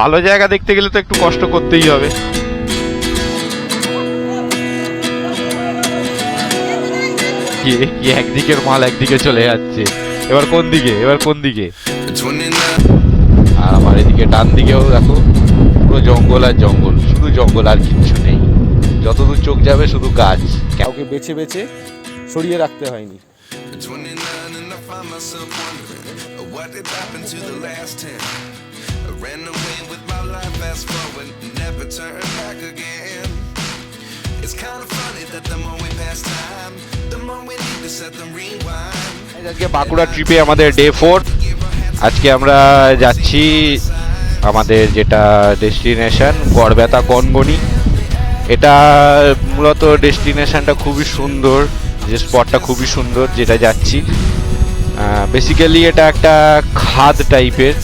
ভালো জায়গা দেখতে গেলে তো একটু কষ্ট করতেই হবে। কি কি একদিকের মাল একদিকে চলে যাচ্ছে। এবার কোন দিকে এবার কোন দিকে? আর আমার এদিকে ডান দিকেও দেখো পুরো জঙ্গল আর জঙ্গল শুধু জঙ্গল আর কিচ্ছু নেই। যতদূর চোখ যাবে শুধু গাছ। কাউকে বেছে বেছে সরিয়ে রাখতে হয়নি। At 29 and I find myself wondering what did happen to the last 10. Ran away with my life, fast forward, never turn back again. It's kind of funny that the more we pass time, the more we need to set them rewind. আজকে বাঁকুড়া ট্রিপে আমাদের day four আজকে আমরা যাচ্ছি আমাদের যেটা destination Garhbeta কনগনি এটা মূলত ডেস্টিনেশনটা খুবই সুন্দর যে স্পটটা খুবই সুন্দর যেটা যাচ্ছি বেসিক্যালি এটা একটা খাদ টাইপের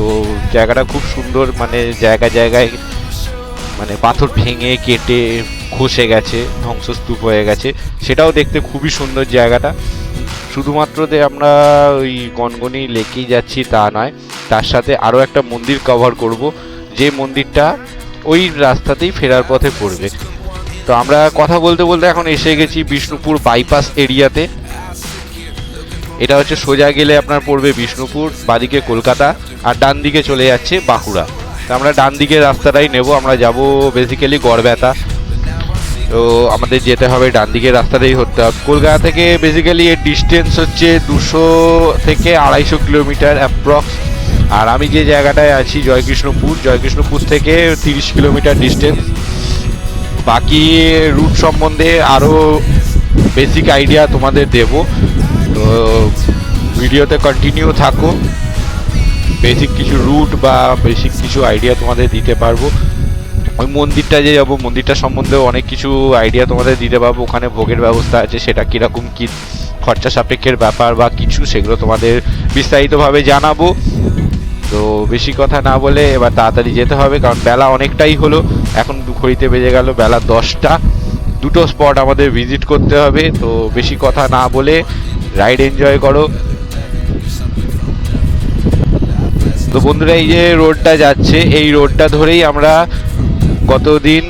তো জায়গাটা খুব সুন্দর মানে জায়গা জায়গায় মানে পাথর ভেঙে কেটে খসে গেছে, ধ্বংসস্তূপ হয়ে গেছে। সেটাও দেখতে খুবই সুন্দর জায়গাটা। শুধুমাত্র যে আমরা ওই গনগনি লেকেই যাচ্ছি তা নয়, তার সাথে আরও একটা মন্দির কভার করব। যে মন্দিরটা ওই রাস্তাতেই ফেরার পথে পড়বে। তো আমরা কথা বলতে বলতে এখন এসে গেছি বিষ্ণুপুর বাইপাস এরিয়াতে। এটা হচ্ছে সোজা গেলে আপনার পড়বে বিষ্ণুপুর, বাদিকে কলকাতা। আর ডান দিকে চলে যাচ্ছে বাঁকুড়া। তো আমরা ডান দিকের রাস্তাটাই নেব, আমরা যাব বেসিক্যালি গড়বেতা। তো আমাদের যেতে হবে ডান দিকের রাস্তাটাই হতে হবে। কলকাতা থেকে বেসিক্যালি এর ডিস্টেন্স হচ্ছে দুশো থেকে আড়াইশো কিলোমিটার অ্যাপ্রক্স আর আমি যে জায়গাটায় আছি, জয়কৃষ্ণপুর জয়কৃষ্ণপুর থেকে তিরিশ কিলোমিটার ডিস্টেন্স বাকি রুট সম্বন্ধে আরও বেসিক আইডিয়া তোমাদের দেব। তো ভিডিওতে কন্টিনিউ থাকো। বেসিক কিছু রুট বা বেসিক কিছু আইডিয়া তোমাদের দিতে পারব। ওই মন্দিরটা যে যাব, মন্দিরটা সম্বন্ধেও অনেক কিছু আইডিয়া তোমাদের দিতে পারব। ওখানে ভোগের ব্যবস্থা আছে, সেটা কীরকম, কী খরচা সাপেক্ষের ব্যাপার বা কিছু সেগুলো তোমাদের বিস্তারিতভাবে জানাব। তো বেশি কথা না বলে এবার তাড়াতাড়ি যেতে হবে, কারণ বেলা অনেকটাই হলো। এখন ঘড়িতে বেজে গেল, বেলা দশটা। দুটো স্পট আমাদের ভিজিট করতে হবে, তো বেশি কথা না বলে রাইড এনজয় করো। তো বন্ধুরা, এই যে রোডটা যাচ্ছে, এই রোডটা ধরেই আমরা গতদিন,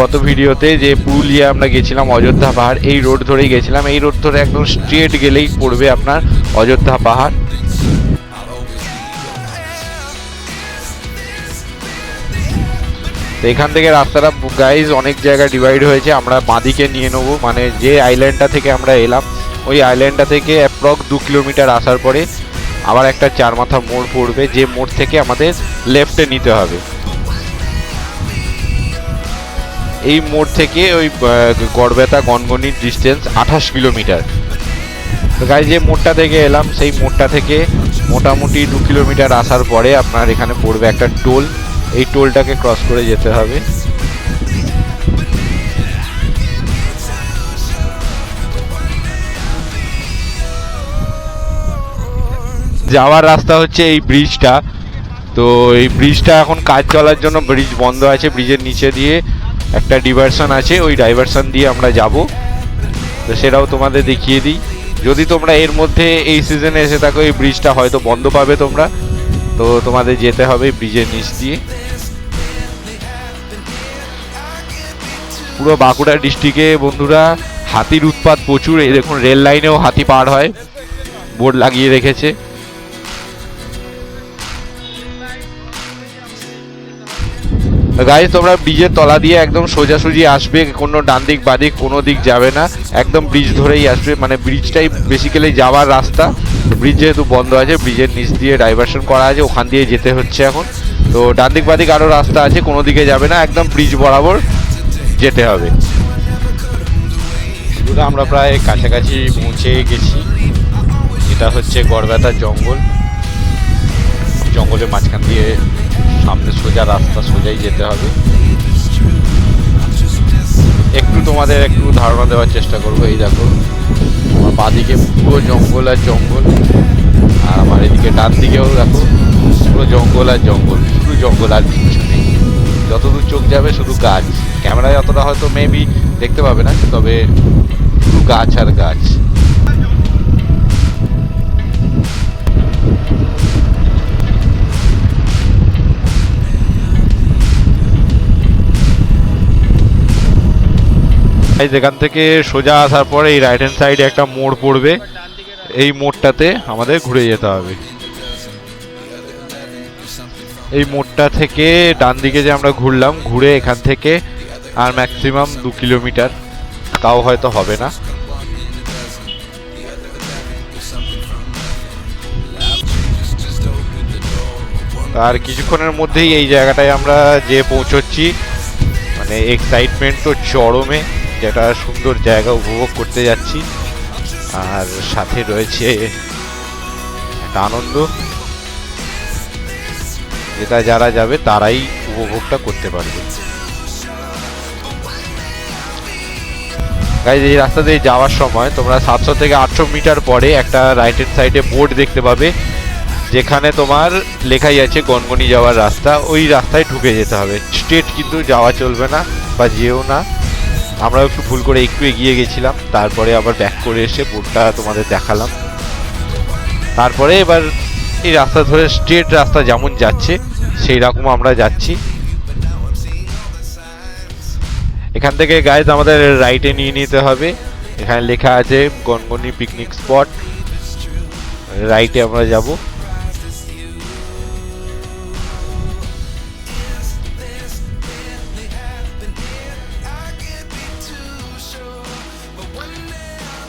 গত ভিডিওতে যে পুরুলিয়া আমরা গেছিলাম অযোধ্যা পাহাড়, এই রোড ধরেই গেছিলাম। এই রোড ধরে একদম স্ট্রেট গেলেই পড়বে আপনার অযোধ্যা পাহাড়। তো এখান থেকে রাস্তাটা গাইজ অনেক জায়গায় ডিভাইড হয়েছে। আমরা বাঁদিকে নিয়ে নেব মানে যে আইল্যান্ডটা থেকে আমরা এলাম, ওই আইল্যান্ডটা থেকে অ্যাপ্রক্স দু কিলোমিটার আসার পরে আবার একটা চার মাথা মোড় পড়বে, যে মোড় থেকে আমাদের লেফটে নিতে হবে। এই মোড় থেকে ওই গড়বেতা গনগনির ডিস্টেন্স আঠাশ কিলোমিটার। গাই যে মোড়টা থেকে এলাম, সেই মোড়টা থেকে মোটামুটি দু কিলোমিটার আসার পরে আপনার এখানে পড়বে একটা টোল। এই টোলটাকে ক্রস করে যেতে হবে। যাওয়ার রাস্তা হচ্ছে এই ব্রিজটা তো এই ব্রিজটা এখন কাজ চলার জন্য ব্রিজ বন্ধ আছে ব্রিজের নিচে দিয়ে একটা ডিভারশন আছে, ওই ডাইভারশন দিয়ে আমরা যাব। তো সেটাও তোমাদের দেখিয়ে দিই। যদি তোমরা এর মধ্যে এই সিজনে এসে থাকো, এই ব্রিজটা হয়তো বন্ধ পাবে তোমরা। তো তোমাদের যেতে হবে ব্রিজের নিচ দিয়ে। পুরো বাঁকুড়া ডিস্ট্রিক্টে বন্ধুরা, হাতির উৎপাত প্রচুর। এই দেখুন রেল লাইনেও হাতি পার হয়। বোর্ড লাগিয়ে রেখেছে। গাইজ তোমরা ব্রিজের তলা দিয়ে একদম সোজাসুজি আসবে, কোনো ডান দিক বাদিক কোনো দিক যাবে না। একদম ব্রিজ ধরেই আসবে মানে ব্রিজটাই বেসিক্যালি যাওয়ার রাস্তা। ব্রিজ যেহেতু বন্ধ আছে ব্রিজের নিচ দিয়ে ডাইভারশন করা আছে, ওখান দিয়ে যেতে হচ্ছে এখন। তো ডান দিক বাদিক আরও রাস্তা আছে, কোনো দিকে যাবে না, একদম ব্রিজ বরাবর যেতে হবে। বন্ধুরা আমরা প্রায় কাছাকাছি পৌঁছে গেছি। এটা হচ্ছে গড়বেতার জঙ্গল। জঙ্গলের মাঝখান দিয়ে সামনে সোজা রাস্তা সোজাই যেতে হবে। একটু তোমাদের একটু ধারণা দেওয়ার চেষ্টা করব, এই দেখো। আমার বাদিকে পুরো জঙ্গল আর জঙ্গল, আর আমার এদিকে ডান দিকেও দেখো, পুরো জঙ্গল আর জঙ্গল, শুধু জঙ্গল আর কিছু নেই। যতদূর চোখ যাবে শুধু গাছ। ক্যামেরায় অতটা হয়তো মেবি দেখতে পাবে না, তবে শুধু গাছ আর গাছ। এখান থেকে সোজা আসার পরে এই রাইট হ্যান্ড সাইডে একটা মোড় পড়বে। এই মোড়টাতে আমাদের ঘুরে যেতে হবে। এই মোড়টা থেকে ডান দিকে যে আমরা ঘুরলাম, ঘুরে এখান থেকে আর ম্যাক্সিমাম দু কিলোমিটার। তাও হয়তো হবে না। আর কিছুক্ষণের মধ্যেই এই জায়গাটায় আমরা যে পৌঁছচ্ছি মানে এক্সাইটমেন্ট তো চরমে। যেটা সুন্দর জায়গা উপভোগ করতে যাচ্ছি। আর সাথে রয়েছে একটা আনন্দ। যেটা যারা যাবে তারাই উপভোগটা করতে পারবে। গাইজ এই রাস্তা দিয়ে যাওয়ার সময় তোমরা সাতশো থেকে আটশো মিটার পরে একটা রাইট হ্যান্ড সাইডে বোর্ড দেখতে পাবে। যেখানে তোমার লেখাই আছে গনগনি যাওয়ার রাস্তা। ওই রাস্তায় ঢুকে যেতে হবে। স্ট্রেট কিন্তু যাওয়া চলবে না বা যেও না। আমরাও একটু ভুল করে একটু এগিয়ে গেছিলাম, তারপরে আবার ব্যাক করে এসে বোর্ডটা তোমাদের দেখালাম। তারপরে এবার এই রাস্তা ধরে স্ট্রেট রাস্তা যেমন যাচ্ছে সেই রকম আমরা যাচ্ছি। এখান থেকে গাইজ আমাদের রাইটে নিয়ে নিতে হবে। এখানে লেখা আছে গনগনি পিকনিক স্পট রাইটে আমরা যাব।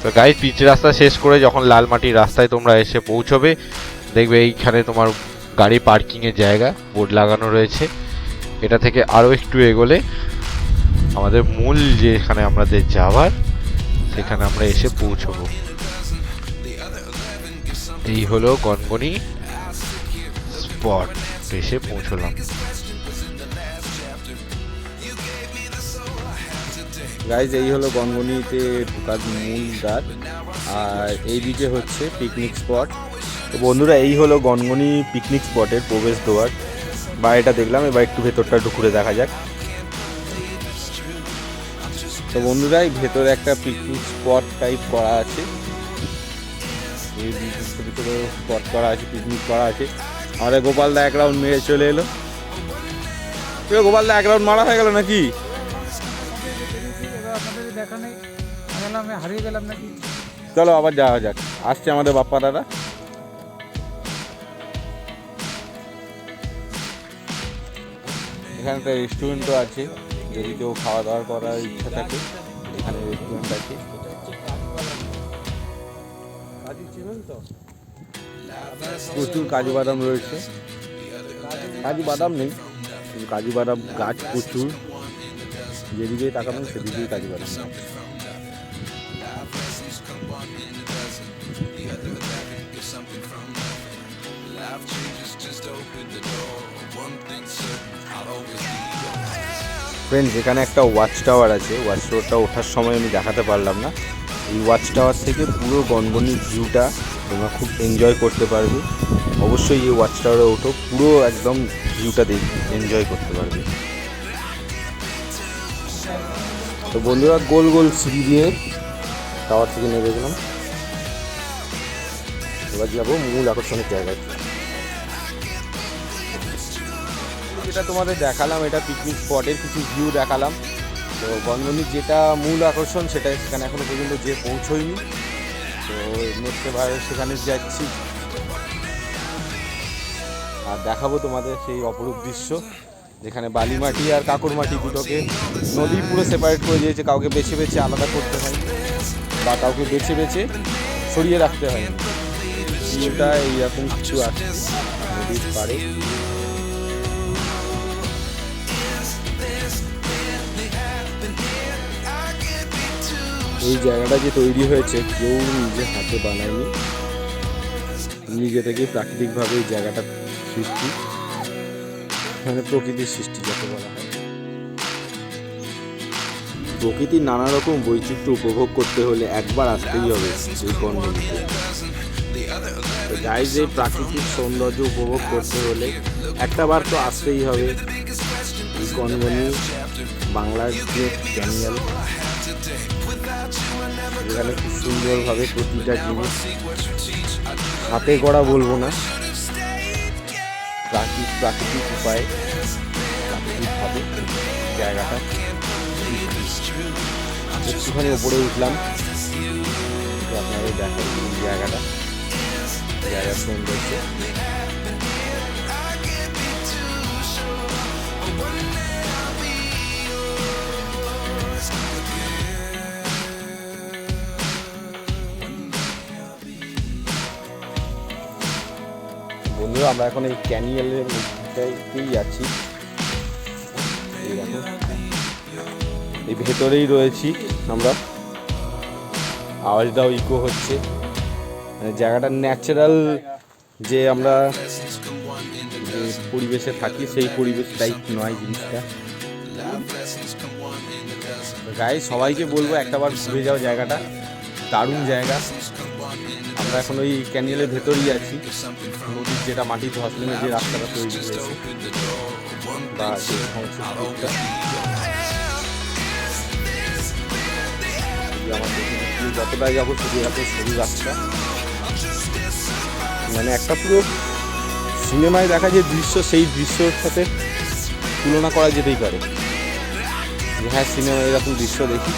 তো গাইজ পিচ রাস্তা শেষ করে যখন লাল মাটির রাস্তায় তোমরা এসে পৌঁছবে, দেখবে এইখানে তোমার গাড়ি পার্কিংয়ের জায়গা বোর্ড লাগানো রয়েছে। এটা থেকে আরও একটু এগোলে আমাদের মূল যেখানে আমাদের যাওয়ার, সেখানে আমরা এসে পৌঁছবো। এই হলো গনগনি স্পট এসে পৌঁছলাম। গাইজ এই হলো গনগনিতে ঢোকার মূল দ্বার আর এই দিকে হচ্ছে পিকনিক স্পট তো বন্ধুরা, এই হলো গনগনি পিকনিক স্পটের প্রবেশ দ্বার বাইরেটা দেখলাম, এবার একটু ভেতরটা একটু ঘুরে দেখা যাক। তো বন্ধুরা, এই ভেতরে একটা পিকনিক স্পট টাইপ করা আছে। এই ছোটো স্পট করা আছে পিকনিক করা আছে। আমাদের গোপালদা এক রাউন্ড মেরে চলে এলো। গোপালদা এক রাউন্ড মারা হয়ে গেল নাকি? দেখা নেই আমি বললাম আমি হারিয়ে গেলাম নাকি? চলো আবার যাওয়া যাক। আসছে আমাদের বাপ্পা দাদা। এখানে একটা রেস্টুরেন্টও আছে যদি কেউ খাওয়া দাওয়া করার ইচ্ছা থাকে এখানে রেস্টুরেন্ট আছে। প্রচুর কাজু বাদাম রয়েছে। কাজু বাদাম নেই। কাজু বাদাম গাছ প্রচুর। যেদিকে তাকাবেন সেদিকেই কাজু গাছ। ফ্রেন্ডস এখানে একটা ওয়াচ টাওয়ার আছে। ওয়াচ টাওয়ারটা ওঠার সময় আমি দেখাতে পারলাম না। এই ওয়াচ টাওয়ার থেকে পুরো গনগনি ভিউটা তোমরা খুব এনজয় করতে পারবে। অবশ্যই এই ওয়াচ টাওয়ারে ওঠো। পুরো একদম ভিউটা দেখ এনজয় করতে পারবে। তো বন্ধুরা গোল গোল সিঁড়ি দিয়ে টাওয়ার থেকে নেমে গেলাম। এবার যাব মূল আকর্ষণের জায়গায়। যেটা তোমাদের দেখালাম, এটা পিকনিক স্পটের কিছু ভিউ দেখালাম। তো গনগনির যেটা মূল আকর্ষণ, সেটা সেখানে এখনও পর্যন্ত যে পৌঁছয়নি। তো নেক্সট এবার সেখানে যাচ্ছি। আর দেখাবো তোমাদের সেই অপরূপ দৃশ্য। যেখানে বালি মাটি আর কাকুর মাটি দুটোকে নদী পুরো সেপারেট করে দিয়েছে, কাউকে বেছে বেছে আলাদা করতে হয় বা কাউকে বেছে বেছে সরিয়ে রাখতে হয়। ভিউটা এইরকম কিছু আছে নদীর এই জায়গাটা যে তৈরি হয়েছে, কেউ নিজে হাতে বানায়নি। নিজে থেকেই প্রাকৃতিকভাবে এই জায়গাটা সৃষ্টি। মানে প্রকৃতির সৃষ্টি যাকে বলা হয়। প্রকৃতির নানা রকম বৈচিত্র্য উপভোগ করতে হলে একবার আসতেই হবে এই বনভূমিতে। যাই যে প্রাকৃতিক সৌন্দর্য উপভোগ করতে হলে একটা বার তো আসতেই হবে এই বাংলার যে চ্যানেল যেখানে খুব সুন্দরভাবে প্রতিটা জিনিস হাতে গড়া বলব না। প্রাকৃতিক প্রাকৃতিক উপায়ে প্রাকৃতিকভাবে জায়গাটা একটুখানি ওপরে উঠলাম। দেখাই এই জায়গাটা জায়গার সৌন্দর্য। বন্ধুরা, আমরা এখন এই ক্যানিয়ালের মধ্যেই যাচ্ছি এই ভেতরেই রয়েছি আমরা। আওয়াজটাও ইকো হচ্ছে। মানে জায়গাটা ন্যাচারাল যে আমরা পরিবেশে থাকি, সেই পরিবেশ টাইপ নয় জিনিসটা। গায়ে সবাইকে বলব একটাবার ঘুরে যাও জায়গাটা। দারুণ জায়গা। আমরা এখন ওই ক্যানিয়ালের ভেতরেই আছি। নদীর যেটা মাটি ধসলেনের যে রাস্তাটা তৈরি হয়েছে, বা যে যতটাই যাব, শুধু এত সরু রাস্তা। মানে একটা পুরো সিনেমায় দেখা যে দৃশ্য, সেই দৃশ্যর সাথে তুলনা করা যেতেই পারে। হ্যাঁ সিনেমায় এরকম দৃশ্য দেখি।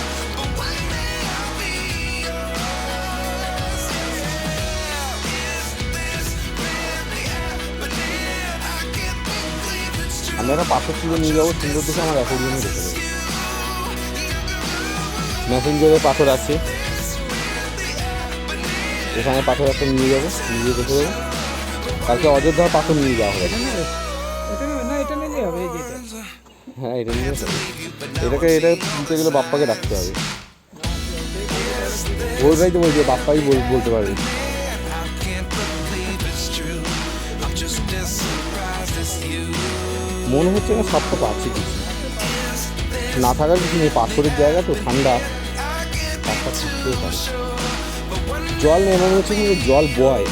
আমরা একটা পাথর তুলে নিয়ে যাব সুন্দর দেখে আমার অ্যাকোরিয়ামে রেখে দেবো মেসেঞ্জারে পাথর আছে। এখানে পাথর একটা নিয়ে যাব নিয়ে রেখে দেবো কালকে অযোধ্যার পাথর নিয়ে যাওয়া হবে। হ্যাঁ এটা নিয়ে যাব। এটাকে এটা দিতে গেলে বাপ্পাকে ডাকতে হবে। ওইটাই তো বলছি বাপ্পাই বল- বলতে পারবে। মনে হচ্ছে না সবটা পাচ্ছি কিছু। না থাকার কিছু নেই, পাথরের জায়গা তো, ঠান্ডা। সাপটা থাকতেও পারে জল মনে হচ্ছে কিন্তু জল বয়।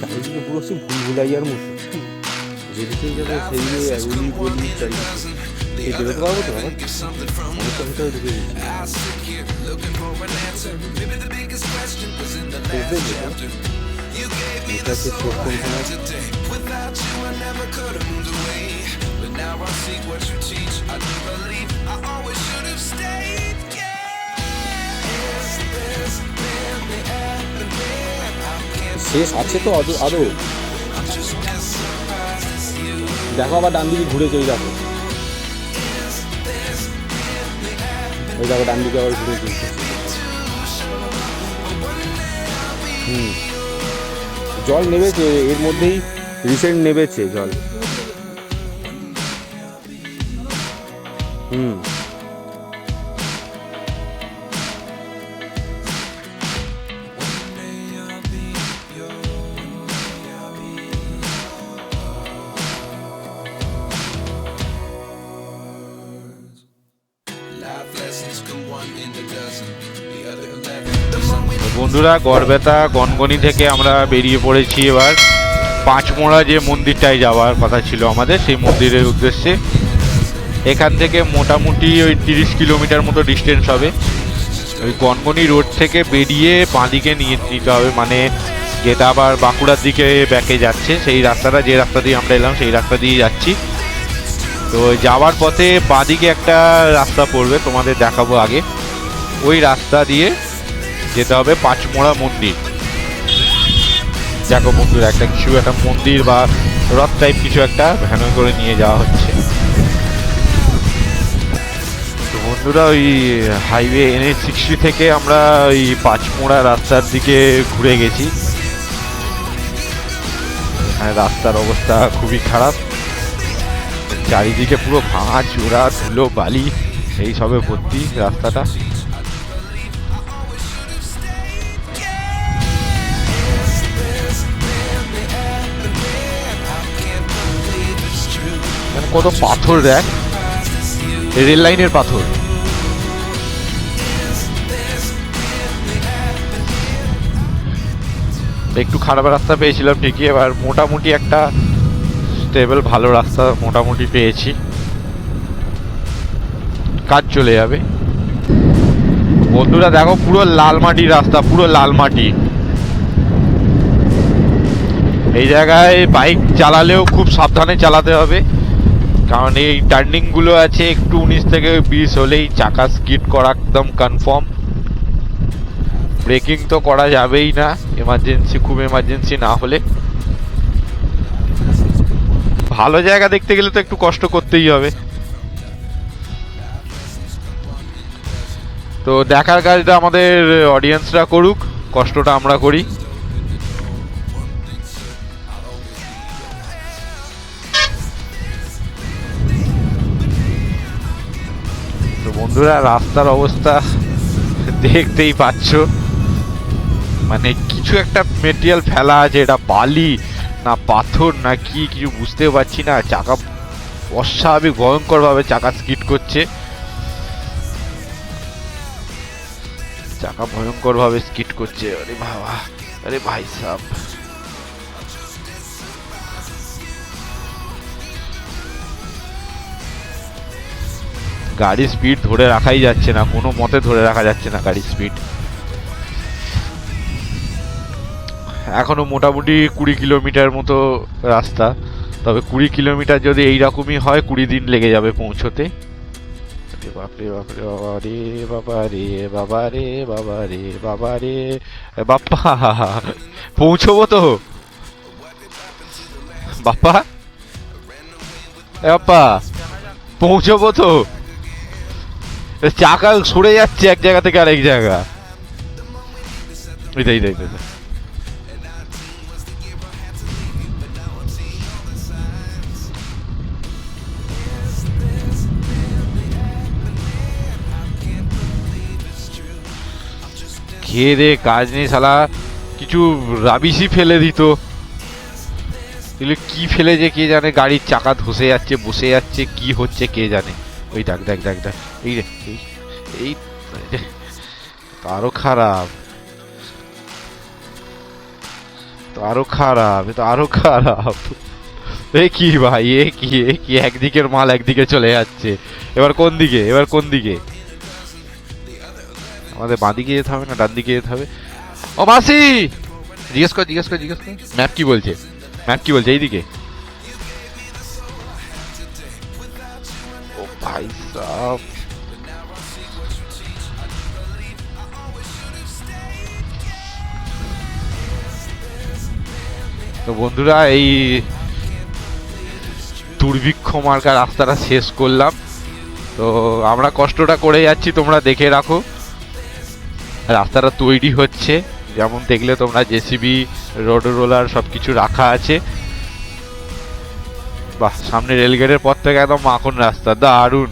চারিদিকে পুরো সে ভুলভুলাইয়ার মতো। যেদিকেই যাবে সেইদিকে এগুলি বলি, চারিদিকে। এই বেরোতে পারব তো বাবা অনেকটা ভিতরে ঢুকে গেছি বুঝতে পেরেছ? এটা হচ্ছে চোখ কোনখানে আছে? শেষ আছে তো আদৌ দেখো আবার ডান দিকে ঘুরে চলে যাব ওই দেখো ডান দিকে আবার ঘুরে চলছে হুম। জল নেবেছে এর মধ্যেই রিসেন্ট নেবেছে জল। হুম। বন্ধুরা গড়বেতা গনগনি থেকে আমরা বেরিয়ে পড়েছি এবার। পাঁচমোড়া যে মন্দিরটায় যাওয়ার কথা ছিল আমাদের, সেই মন্দিরের উদ্দেশ্যে। এখান থেকে মোটামুটি ওই তিরিশ কিলোমিটার মতো ডিস্টেন্স হবে। ওই গনগনি রোড থেকে বেরিয়ে বাঁদিকে নিয়ে নিতে হবে মানে যেটা আবার বাঁকুড়ার দিকে ব্যাকে যাচ্ছে। সেই রাস্তাটা, যে রাস্তা দিয়ে আমরা এলাম, সেই রাস্তা দিয়ে যাচ্ছি। তো যাওয়ার পথে বাঁদিকে একটা রাস্তা পড়বে, তোমাদের দেখাবো আগে। ওই রাস্তা দিয়ে যেতে হবে পাঁচমোড়া মন্দির। দেখো বন্ধুরা, একটা কিছু একটা মন্দির বা রথ টাইপ কিছু একটা ভ্যানে করে নিয়ে যাওয়া হচ্ছে। তো বন্ধুরা, ওই হাইওয়ে এন এইচ সিক্সটি থেকে আমরা ওই পাঁচমোড়া রাস্তার দিকে ঘুরে গেছি। এখানে রাস্তার অবস্থা খুবই খারাপ। চারিদিকে পুরো ভাঙা চূড়া, ধুলো, বালি, এই সবে ভর্তি রাস্তাটা। কত পাথর দেখ। রেল লাইনের পাথর। একটু খারাপ রাস্তা পেয়েছিলাম ঠিকই, এবার মোটামুটি একটা স্টেবল ভালো রাস্তা মোটামুটি পেয়েছি। কাজ চলে যাবে। বন্ধুরা, দেখো পুরো লাল মাটির রাস্তা, পুরো লাল মাটি। এই জায়গায় বাইক চালালেও খুব সাবধানে চালাতে হবে। কারণ এই টার্নিংগুলো আছে একটু উনিশ থেকে বিশ হলেই চাকা স্কিড করা একদম কনফার্ম ব্রেকিং তো করা যাবেই না এমার্জেন্সি খুব এমার্জেন্সি না হলে। ভালো জায়গা দেখতে গেলে তো একটু কষ্ট করতেই হবে। তো দেখার কাজটা আমাদের অডিয়েন্সরা করুক, কষ্টটা আমরা করি। বন্ধুরা, রাস্তার অবস্থা দেখতেই পাচ্ছ। মানে কিছু একটা মেটেরিয়াল ফেলা আছে, এটা বালি না পাথর না কি, কিছু বুঝতে পারছি না। চাকা অস্বাভাবিক, ভয়ঙ্করভাবে চাকা স্কিট করছে। চাকা ভয়ঙ্করভাবে স্কিট করছে। আরে বাবা, আরে ভাই সাহ গাড়ির স্পিড ধরে রাখাই যাচ্ছে না, কোনো মতে ধরে রাখা যাচ্ছে না গাড়ির স্পিড এখনও মোটামুটি কুড়ি কিলোমিটার মতো রাস্তা, তবে কুড়ি কিলোমিটার যদি এইরকমই হয়, কুড়ি দিন লেগে যাবে পৌঁছতে। বাপরে বাপরে বাবা রে বাবা রে বাবা রে বাবা রে বাবা রে বাপ্পা, পৌঁছবো তো। বাপ্পা? বাপ্পা, পৌঁছবো তো। চাকা সরে যাচ্ছে এক জায়গা থেকে আরেক জায়গা। এটাই এটাই খেয়ে দে, কাজ নেই শালা। কিছু রাবিশই ফেলে দিত। এগুলো কি ফেলে যে কে জানে? গাড়ির চাকা ধসে যাচ্ছে, বসে যাচ্ছে, কি হচ্ছে কে জানে? ওই দেখ দেখ দেখ দেখ। এই রে এই আরও খারাপ। তো আরও খারাপ তো আরও খারাপ। এ কি ভাই, এ কি এ কি? একদিকের মাল একদিকে চলে যাচ্ছে। এবার কোন দিকে? এবার কোন দিকে? আমাদের বাঁ দিকে যেতে হবে না ডান দিকে যেতে হবে? ও মাসি! জিজ্ঞেস কর জিজ্ঞেস কর জিজ্ঞেস কর। ম্যাপ কি বলছে? ম্যাপ কি বলছে? এইদিকে। ও ভাই সাহ তো বন্ধুরা, এই দুর্ভিক্ষ মার্কা রাস্তাটা শেষ করলাম। তো আমরা কষ্টটা করে যাচ্ছি, তোমরা দেখে রাখো। রাস্তাটা তৈরি হচ্ছে, যেমন দেখলে তোমরা জেসিবি, রোড রোলার সব কিছু রাখা আছে। বাহ, সামনে রেলগেটের পর থেকে একদম মাখন রাস্তা, দারুণ।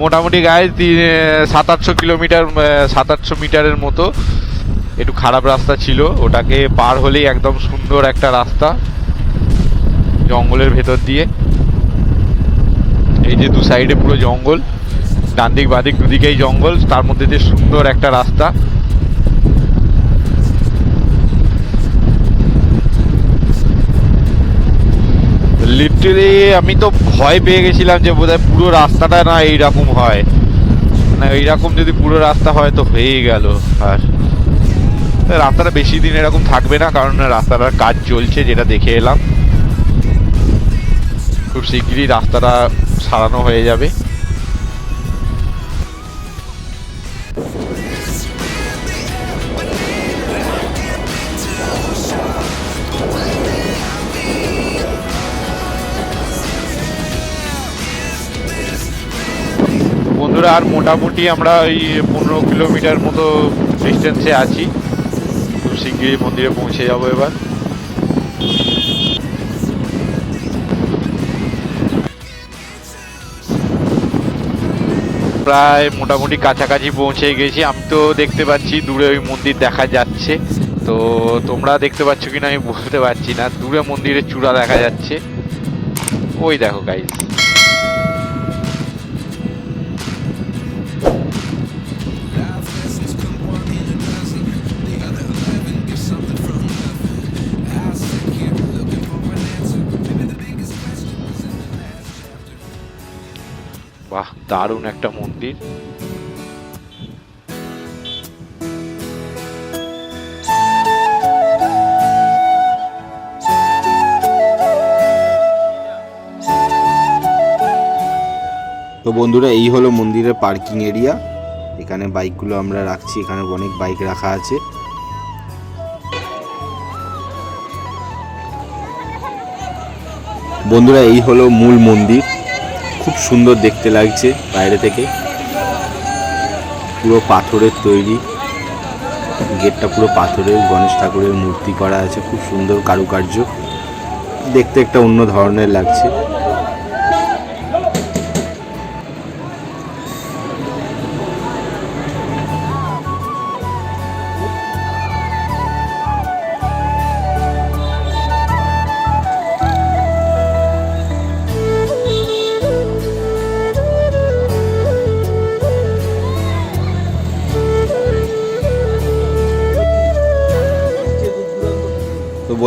মোটামুটি গায়ে তিন সাত আটশো কিলোমিটার সাত আটশো মিটারের মতো। একটু খারাপ রাস্তা ছিল, ওটাকে পার হলেই একদম সুন্দর একটা রাস্তা। জঙ্গলের ভেতর দিয়ে। এই যে দু সাইডে পুরো জঙ্গল ডান দিক বাদিক দুদিকেই জঙ্গল, তার মধ্যে দিয়ে সুন্দর একটা রাস্তা। লিটারেলি আমি তো ভয় পেয়ে গেছিলাম যে বোধহয় পুরো রাস্তাটা না এইরকম হয়। না, এইরকম যদি পুরো রাস্তা হয় তো হয়েই গেল আর। রাস্তাটা বেশি দিন এরকম থাকবে না, কারণ রাস্তাটার কাজ চলছে, যেটা দেখে এলাম। খুব শীঘ্রই রাস্তাটা সারানো হয়ে যাবে। আর মোটামুটি আমরা ওই পনেরো কিলোমিটার মতো ডিস্টেন্সে আছি। খুব শীঘ্রই মন্দিরে পৌঁছে যাব এবার। প্রায় মোটামুটি কাছাকাছি পৌঁছে গেছি। আমি তো দেখতে পাচ্ছি দূরে ওই মন্দির দেখা যাচ্ছে। তো তোমরা দেখতে পাচ্ছ কিনা আমি বলতে পারছি না। দূরে মন্দিরের চূড়া দেখা যাচ্ছে। ওই দেখো গাইস বাহ, দারুণ একটা মন্দির। তো বন্ধুরা, এই হলো মন্দিরের পার্কিং এরিয়া। এখানে বাইকগুলো আমরা রাখছি, এখানে অনেক বাইক রাখা আছে। বন্ধুরা, এই হলো মূল মন্দির। খুব সুন্দর দেখতে লাগছে বাইরে থেকে। পুরো পাথরের তৈরি। গেটটা পুরো পাথরের, গণেশ ঠাকুরের মূর্তি করা আছে। খুব সুন্দর কারুকার্য। দেখতে একটা অন্য ধরনের লাগছে।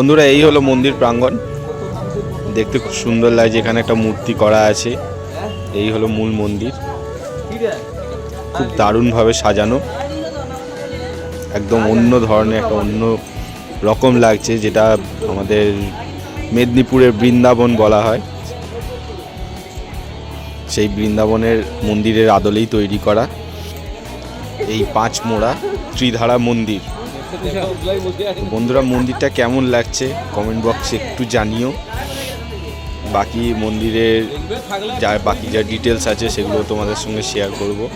বন্ধুরা, এই হলো মন্দির প্রাঙ্গণ। দেখতে খুব সুন্দর লাগছে, এখানে একটা মূর্তি করা আছে। এই হলো মূল মন্দির। খুব দারুণভাবে সাজানো। একদম অন্য ধরনের, একটা অন্য রকম লাগছে, যেটা আমাদের মেদিনীপুরের বৃন্দাবন বলা হয়। সেই বৃন্দাবনের মন্দিরের আদলেই তৈরি করা। এই পাঁচ মোড়া, ত্রিধারা মন্দির। বন্ধুরা, মন্দিরটা কেমন লাগছে? কমেন্ট বক্সে একটু জানিও। বাকি মন্দিরের যা, বাকি যা ডিটেলস আছে, সেগুলো তোমাদের সঙ্গে শেয়ার করব।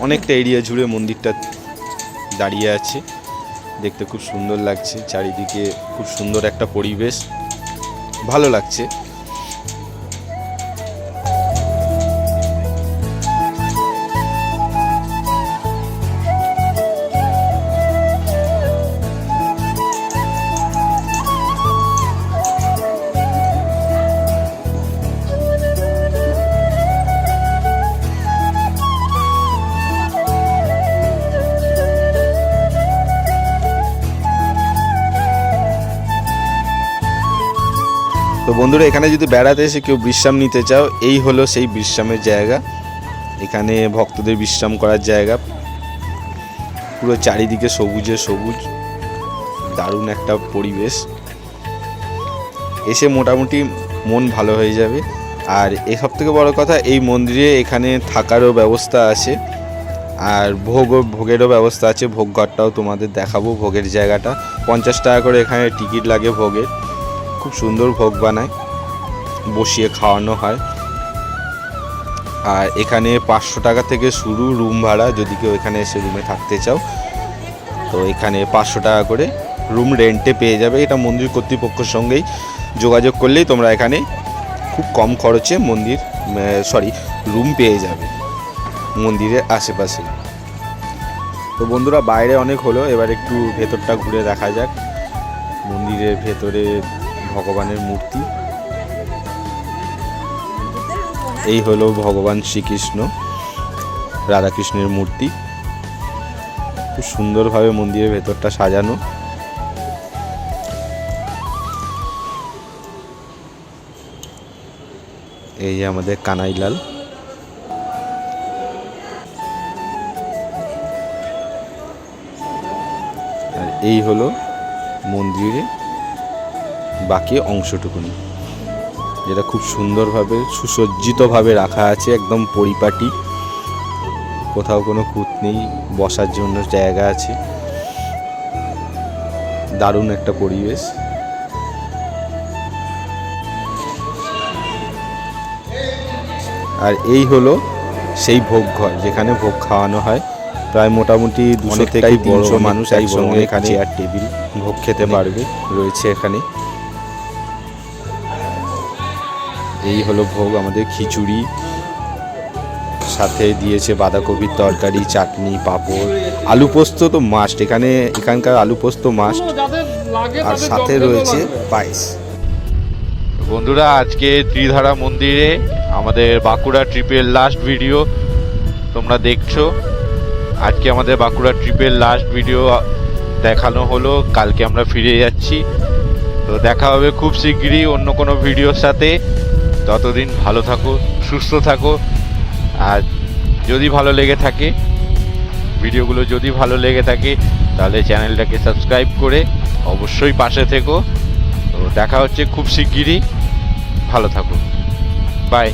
অনেকটা এরিয়া জুড়ে মন্দিরটা দাঁড়িয়ে আছে। দেখতে খুব সুন্দর লাগছে, চারিদিকে খুব সুন্দর একটা পরিবেশ। ভালো লাগছে। বন্ধুরা, এখানে যদি বেড়াতে এসে কেউ বিশ্রাম নিতে চাও, এই হলো সেই বিশ্রামের জায়গা। এখানে ভক্তদের বিশ্রাম করার জায়গা। পুরো চারিদিকে সবুজে সবুজ। দারুণ একটা পরিবেশ। এসে মোটামুটি মন ভালো হয়ে যাবে। আর এ সব থেকে বড় কথা, এই মন্দিরে এখানে থাকারও ব্যবস্থা আছে। আর ভোগ, ভোগেরও ব্যবস্থা আছে। ভোগ ঘরটাও তোমাদের দেখাবো, ভোগের জায়গাটা। পঞ্চাশ টাকা করে এখানে টিকিট লাগে ভোগের। খুব সুন্দর ভোগ বানায়, বসিয়ে খাওয়ানো হয়। আর এখানে পাঁচশো টাকা থেকে শুরু রুম ভাড়া, যদি কেউ এখানে এসে রুমে থাকতে চাও। তো এখানে পাঁচশো টাকা করে রুম রেন্টে পেয়ে যাবে। এটা মন্দির কর্তৃপক্ষের সঙ্গেই যোগাযোগ করলেই তোমরা এখানে খুব কম খরচে মন্দির সরি রুম পেয়ে যাবে মন্দিরের আশেপাশে। তো বন্ধুরা, বাইরে অনেক হলো। এবার একটু ভেতরটা ঘুরে দেখা যাক। মন্দিরের ভেতরে ভগবানের মূর্তি। এই হলো ভগবান শ্রীকৃষ্ণ, রাধাকৃষ্ণের মূর্তি। খুব সুন্দরভাবে মন্দিরের ভেতরটা সাজানো। এই যে আমাদের কানাইলাল। আর এই হলো মন্দিরে বাকি অংশটুকুনি। যেটা খুব সুন্দরভাবে সুসজ্জিতভাবে রাখা আছে একদম পরিপাটি। কোথাও কোনো খুঁত নেই বসার জন্য জায়গা আছে। দারুণ একটা পরিবেশ। আর এই হলো সেই ভোগ ঘর যেখানে ভোগ খাওয়ানো হয়। প্রায় মোটামুটি দুশো থেকে তিনশো মানুষ একসঙ্গে এখানে চেয়ার টেবিল ভোগ খেতে পারবে রয়েছে এখানে। এই হলো ভোগ, আমাদের খিচুড়ি। সাথে দিয়েছে বাঁধাকপির তরকারি, চাটনি, পাঁপড়। আলু পোস্ত তো মাস্ট এখানে, এখানকার আলু পোস্ত মাস্ট আর সাথে রয়েছে পায়েস। বন্ধুরা, আজকে ত্রিধারা মন্দিরে আমাদের বাঁকুড়া ট্রিপের লাস্ট ভিডিও তোমরা দেখছ। আজকে আমাদের বাঁকুড়া ট্রিপের লাস্ট ভিডিও দেখানো হলো, কালকে আমরা ফিরে যাচ্ছি। তো দেখা হবে খুব শিগগিরই অন্য কোনো ভিডিওর সাথে। ততদিন ভালো থাকো, সুস্থ থাকো। আর যদি ভালো লেগে থাকে, ভিডিওগুলো যদি ভালো লেগে থাকে, তাহলে চ্যানেলটাকে সাবস্ক্রাইব করে অবশ্যই পাশে থেকো। তো দেখা হচ্ছে খুব শিগগিরই। ভালো থাকো। বাই।